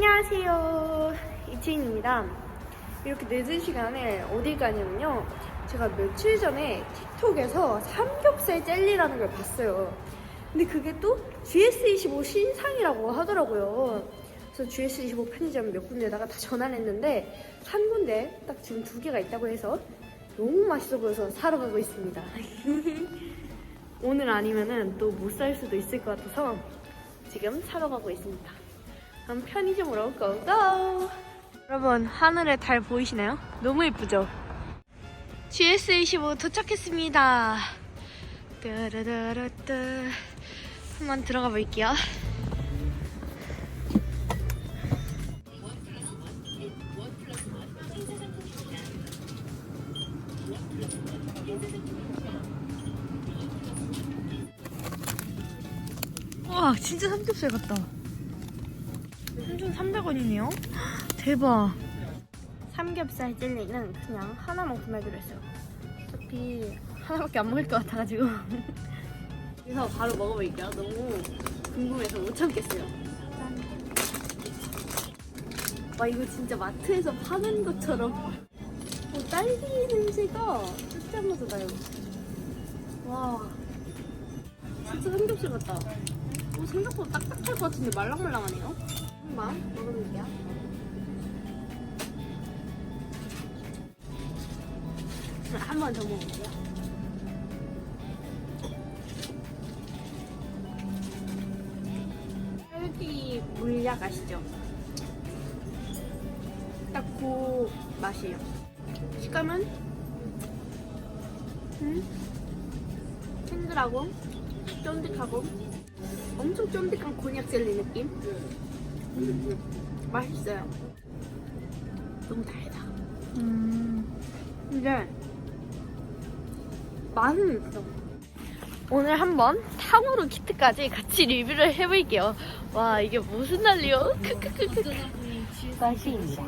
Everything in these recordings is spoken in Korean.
안녕하세요. 이채인입니다. 이렇게 늦은 시간에 어디 가냐면요. 제가 며칠 전에 틱톡에서 삼겹살 젤리라는 걸 봤어요. 근데 그게 또 GS25 신상이라고 하더라고요. 그래서 GS25 편의점 몇 군데다가 다 전화를 했는데 한 군데 딱 지금 두 개가 있다고 해서 너무 맛있어 보여서 사러 가고 있습니다. 오늘 아니면은 또 못 살 수도 있을 것 같아서 지금 사러 가고 있습니다. 그럼 편의점으로 고고! 여러분 하늘에 달 보이시나요? 너무 예쁘죠? GS25 도착했습니다. 따라라라따. 한번 들어가 볼게요. 와 진짜 삼겹살 같다. 3,300원이네요. 대박. 삼겹살 젤리는 그냥 하나만 구매하기로 했어요. 어차피 하나밖에 안 먹을 것 같아가지고. 그래서 바로 먹어볼게요. 너무 궁금해서 못 참겠어요. 짠. 와 이거 진짜 마트에서 파는 것처럼 어, 딸기 냄새가 진짜마자 나요. 와 진짜 삼겹살 같다. 어, 생각보다 딱딱할 것 같은데 말랑말랑하네요. 한번 먹어볼게요. 한 번 더 먹어볼게요. 딸기 물약 아시죠? 딱 그 맛이에요. 식감은 음? 탱글하고 쫀득하고 엄청 쫀득한 곤약 젤리 느낌? 맛있어요. 너무 달다. 근데 맛은 있어. 오늘 한번 탕후루 키트까지 같이 리뷰를 해볼게요. 와 이게 무슨 난리요? 크크크크. 맛있습니다.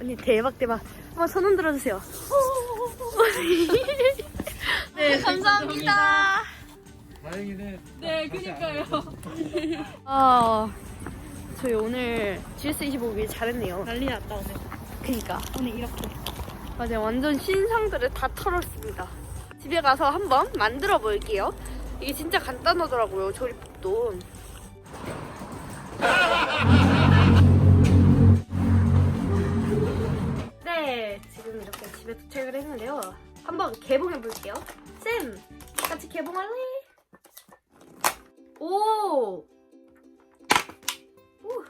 언니 대박 대박. 한번 손 흔 들어 주세요. 네 감사합니다. 다행이네. 네, 그니까요. 아 저희 오늘 GS25일 잘했네요. 난리 났다, 오늘. 그니까. 오늘 이렇게. 맞아요. 완전 신상들을 다 털었습니다. 집에 가서 한번 만들어 볼게요. 이게 진짜 간단하더라고요. 조리법도. 네, 지금 이렇게 집에 도착을 했는데요. 한번 개봉해 볼게요. 쌤, 같이 개봉할래? 오! 오!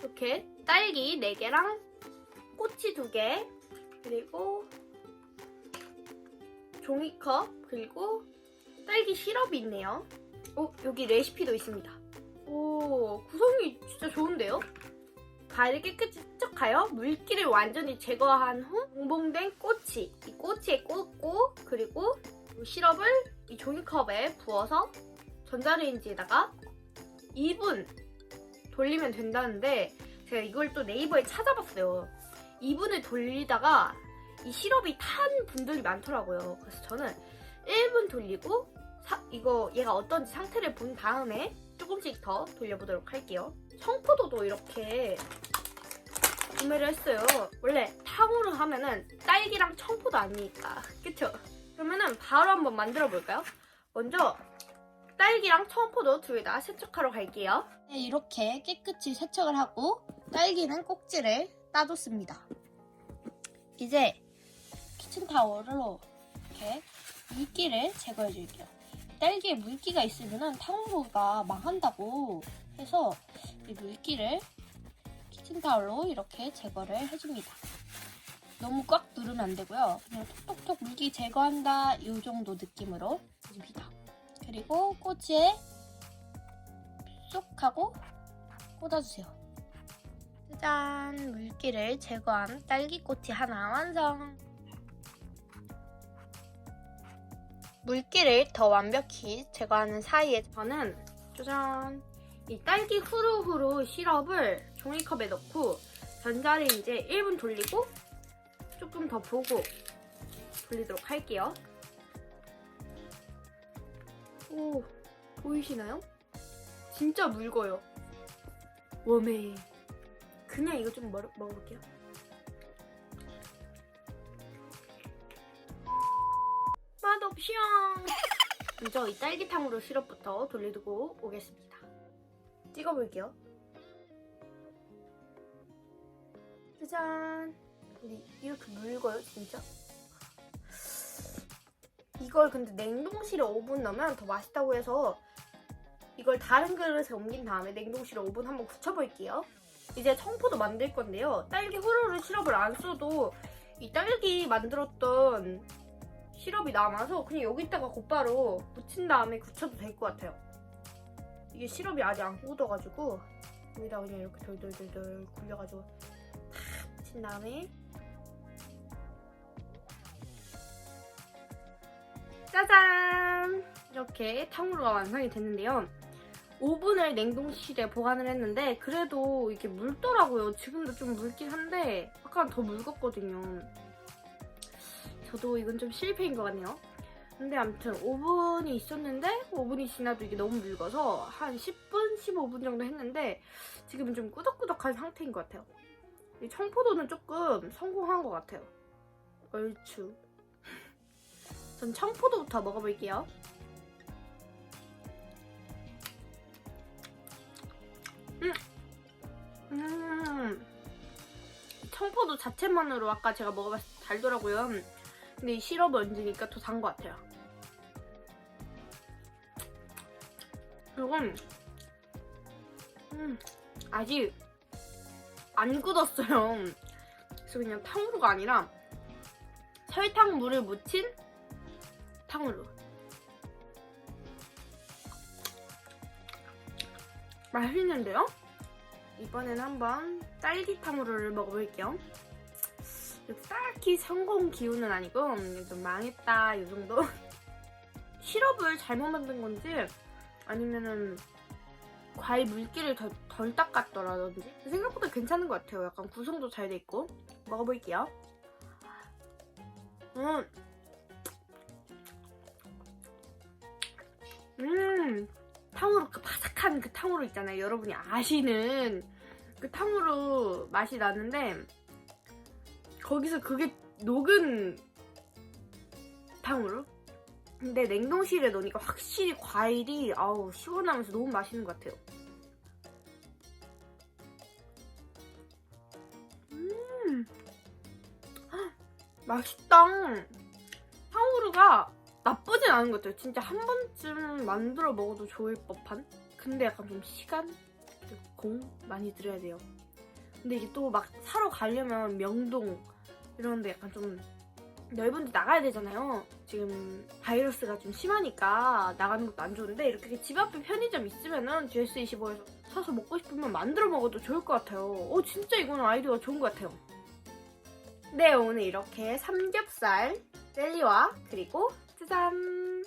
이렇게 딸기 4개랑 꼬치 2개, 그리고 종이컵 그리고 딸기 시럽이 있네요. 어 여기 레시피도 있습니다. 오 구성이 진짜 좋은데요? 가위를 깨끗이 세척하여 물기를 완전히 제거한 후 봉봉된 꼬치 이 꼬치에 꽂고 그리고 이 시럽을 이 종이컵에 부어서 전자레인지에다가 2분 돌리면 된다는데 제가 이걸 또 네이버에 찾아봤어요. 2분을 돌리다가 이 시럽이 탄 분들이 많더라고요. 그래서 저는 1분 돌리고 사- 이거 얘가 어떤지 상태를 본 다음에 조금씩 더 돌려보도록 할게요. 청포도도 이렇게 구매를 했어요. 원래 탕후루 하면은 딸기랑 청포도 아니니까. 그쵸? 그러면은 바로 한번 만들어 볼까요? 먼저 딸기랑 청포도 둘 다 세척하러 갈게요. 네, 이렇게 깨끗이 세척을 하고 딸기는 꼭지를 따줬습니다. 이제 키친타월로 이렇게 물기를 제거해 줄게요. 딸기에 물기가 있으면 탕후루가 망한다고 해서 이 물기를 키친타월로 이렇게 제거를 해줍니다. 너무 꽉 누르면 안 되고요. 그냥 톡톡톡 물기 제거한다 이 정도 느낌으로 해줍니다. 그리고 꼬치에 쏙 하고 꽂아주세요. 짜잔! 물기를 제거한 딸기꼬치 하나 완성! 물기를 더 완벽히 제거하는 사이에 저는 짜잔! 이 딸기 후루후루 시럽을 종이컵에 넣고 전자레인지에 1분 돌리고 조금 더 보고 돌리도록 할게요. 오, 보이시나요? 진짜 묽어요. 웜에 그냥 이거 좀 먹, 먹어볼게요. 맛없이용. 먼저 이 딸기탕으로 시럽부터 돌려두고 오겠습니다. 찍어볼게요. 짜잔. 근데 이렇게 묽어요, 진짜? 이걸 근데 냉동실에 5분 넣으면 더 맛있다고 해서 이걸 다른 그릇에 옮긴 다음에 냉동실에 5분 한번 굳혀볼게요. 이제 청포도 만들 건데요. 딸기 후루루 시럽을 안 써도 이 딸기 만들었던 시럽이 남아서 그냥 여기다가 곧바로 묻힌 다음에 굳혀도 될 것 같아요. 이게 시럽이 아직 안 굳어가지고 여기다 그냥 이렇게 덜덜덜덜 굴려가지고 탁 묻힌 다음에 짜잔! 이렇게 탕후루가 완성이 됐는데요. 5분을 냉동실에 보관을 했는데 그래도 이게 묽더라고요. 지금도 좀 묽긴 한데 아까 더 묽었거든요. 저도 이건 좀 실패인 것 같네요. 근데 아무튼 5분이 있었는데 5분이 지나도 이게 너무 묽어서 한 10분, 15분 정도 했는데 지금은 좀 꾸덕꾸덕한 상태인 것 같아요. 이 청포도는 조금 성공한 것 같아요. 얼추. 전 청포도부터 먹어볼게요. 음, 음, 청포도 자체만으로 아까 제가 먹어봤을 때 달더라고요. 근데 이 시럽을 얹으니까 더 단 것 같아요. 이건 음, 아직 안 굳었어요. 그래서 그냥 탕후루가 아니라 설탕 물을 묻힌 탕후루. 맛있는데요? 이번엔 한번 딸기 탕후루를 먹어볼게요. 딱히 성공 기운은 아니고 음, 좀 망했다 이 정도. 시럽을 잘못 만든 건지 아니면은 과일 물기를 덜, 덜 닦았더라든지 생각보다 괜찮은 것 같아요. 약간 구성도 잘 돼 있고 먹어볼게요. 음, 음, 탕후루 그 바삭한 그 탕후루 있잖아요. 여러분이 아시는 그 탕후루 맛이 나는데 거기서 그게 녹은 탕후루? 근데 냉동실에 넣으니까 확실히 과일이 아우 시원하면서 너무 맛있는 것 같아요. 음, 헉, 맛있다. 탕후루가 나쁘진 않은 것 같아요. 진짜 한 번쯤 만들어 먹어도 좋을 법한. 근데 약간 좀 시간, 공 많이 들여야 돼요. 근데 이게 또 막 사러 가려면 명동 이런데 약간 좀 넓은 데 나가야 되잖아요. 지금 바이러스가 좀 심하니까 나가는 것도 안 좋은데 이렇게 집 앞에 편의점 있으면은 GS25에서 사서 먹고 싶으면 만들어 먹어도 좋을 것 같아요. 오 진짜 이거는 아이디어가 좋은 것 같아요. 네 오늘 이렇게 삼겹살 젤리와 그리고 짜잔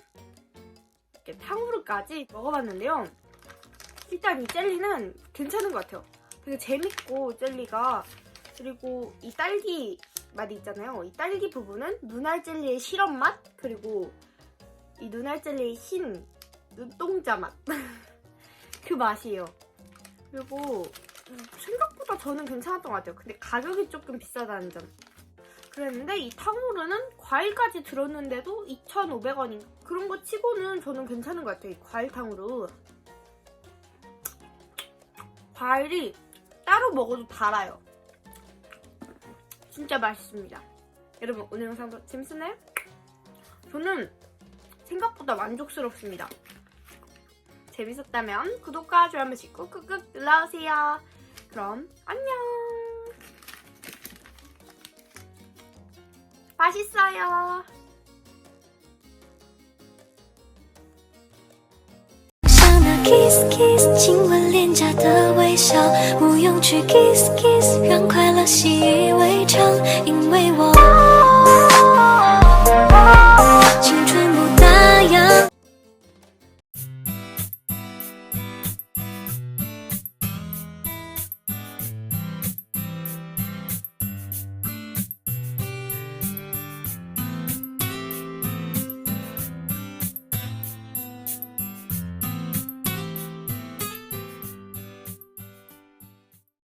이렇게 탕후루까지 먹어봤는데요. 일단 이 젤리는 괜찮은 것 같아요. 되게 재밌고 젤리가 그리고 이 딸기 맛이 있잖아요. 이 딸기 부분은 눈알 젤리의 시럽 맛 그리고 이 눈알 젤리의 흰 눈동자 맛. 그 맛이에요. 그리고 생각보다 저는 괜찮았던 것 같아요. 근데 가격이 조금 비싸다는 점. 그랬는데 이 탕후루는 과일까지 들었는데도 2,500원인 그런 거 치고는 저는 괜찮은 것 같아요. 이 과일 탕후루. 과일이 따로 먹어도 달아요. 진짜 맛있습니다. 여러분 오늘 영상도 재밌었나요? 저는 생각보다 만족스럽습니다. 재밌었다면 구독과 좋아요 한 번씩 꾹꾹꾹 눌러주세요. 그럼 안녕. 맛있어요. 像那 kiss kiss 亲吻脸颊的微笑，不用去 kiss kiss，让快乐习以为常，因为我。